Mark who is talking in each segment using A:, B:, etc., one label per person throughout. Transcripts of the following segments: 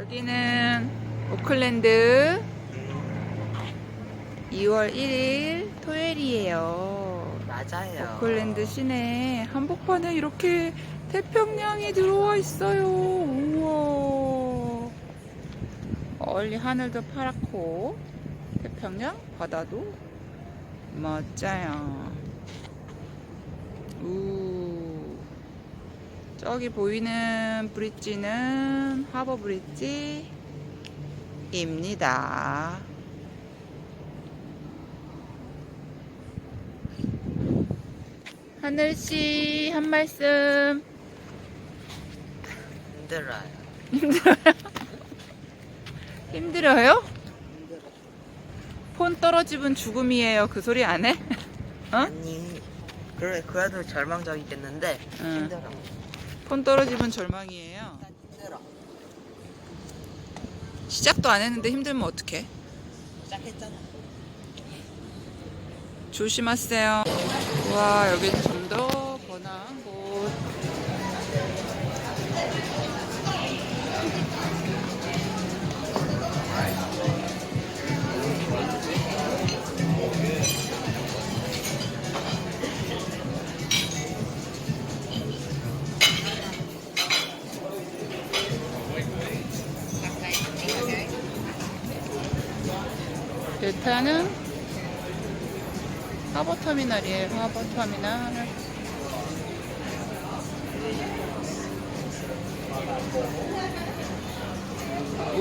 A: 여기는 오클랜드 2월 1일 토요일이에요.
B: 맞아요.
A: 오클랜드 시내 한복판에 이렇게 태평양이 들어와 있어요. 우와. 멀리 하늘도 파랗고 태평양 바다도 멋져요. 저기 보이는 브릿지는 하버 브릿지입니다. 하늘 씨 한 말씀.
B: 힘들어요.
A: 힘들어요?
B: 힘들어.
A: 폰 떨어지면 죽음이에요. 그 소리 안 해? 어?
B: 아니, 그래, 그래도 절망적이겠는데,
A: 응.
B: 힘들어.
A: 폰 떨어지면 절망이에요. 시작도 안 했는데 힘들면 어떡해?
B: 시작했잖아.
A: 조심하세요. 와, 여기는 좀더 번화한 곳. 델타는 하버터미널이에요. 하버터미널. 오,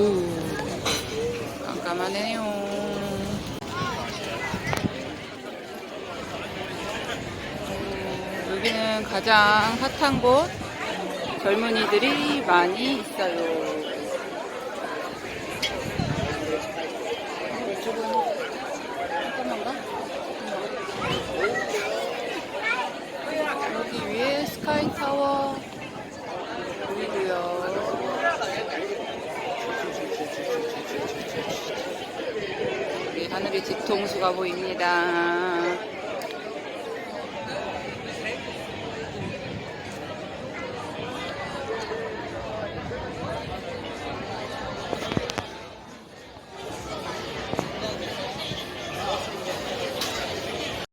A: 깜깜하네요. 오, 여기는 가장 핫한 곳. 젊은이들이 많이 있어요. 이쪽은 잠깐만가? 여기 위에 스카이 타워 보이고요. 하늘이 뒤통수가 보입니다.